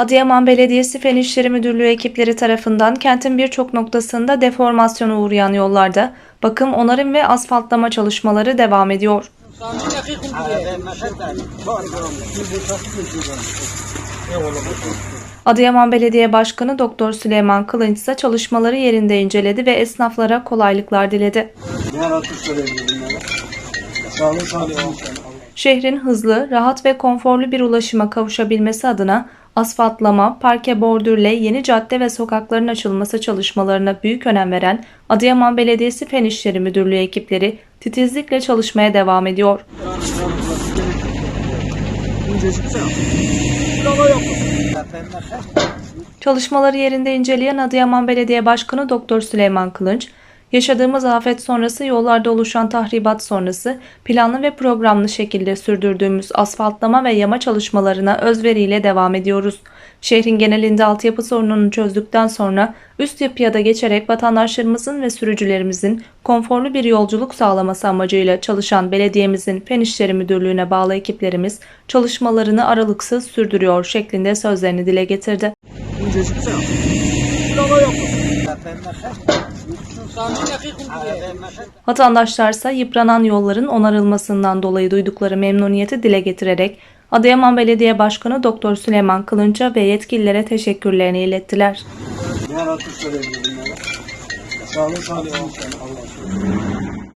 Adıyaman Belediyesi Fen İşleri Müdürlüğü ekipleri tarafından kentin birçok noktasında deformasyona uğrayan yollarda bakım, onarım ve asfaltlama çalışmaları devam ediyor. Adıyaman Belediye Başkanı Doktor Süleyman Kılınç ise çalışmaları yerinde inceledi ve esnaflara kolaylıklar diledi. Diğer atışları Şehrin hızlı, rahat ve konforlu bir ulaşıma kavuşabilmesi adına asfaltlama, parke bordürle yeni cadde ve sokakların açılması çalışmalarına büyük önem veren Adıyaman Belediyesi Fen İşleri Müdürlüğü ekipleri titizlikle çalışmaya devam ediyor. Çalışmaları yerinde inceleyen Adıyaman Belediye Başkanı Doktor Süleyman Kılınç, yaşadığımız afet sonrası yollarda oluşan tahribat sonrası planlı ve programlı şekilde sürdürdüğümüz asfaltlama ve yama çalışmalarına özveriyle devam ediyoruz. Şehrin genelinde altyapı sorununu çözdükten sonra üst yapıya da geçerek vatandaşlarımızın ve sürücülerimizin konforlu bir yolculuk sağlaması amacıyla çalışan belediyemizin Fen İşleri Müdürlüğü'ne bağlı ekiplerimiz çalışmalarını aralıksız sürdürüyor şeklinde sözlerini dile getirdi. Vatandaşlarsa yıpranan yolların onarılmasından dolayı duydukları memnuniyeti dile getirerek Adıyaman Belediye Başkanı Doktor Süleyman Kılınç'a ve yetkililere teşekkürlerini ilettiler. Sağ olun, sağ olun. Allah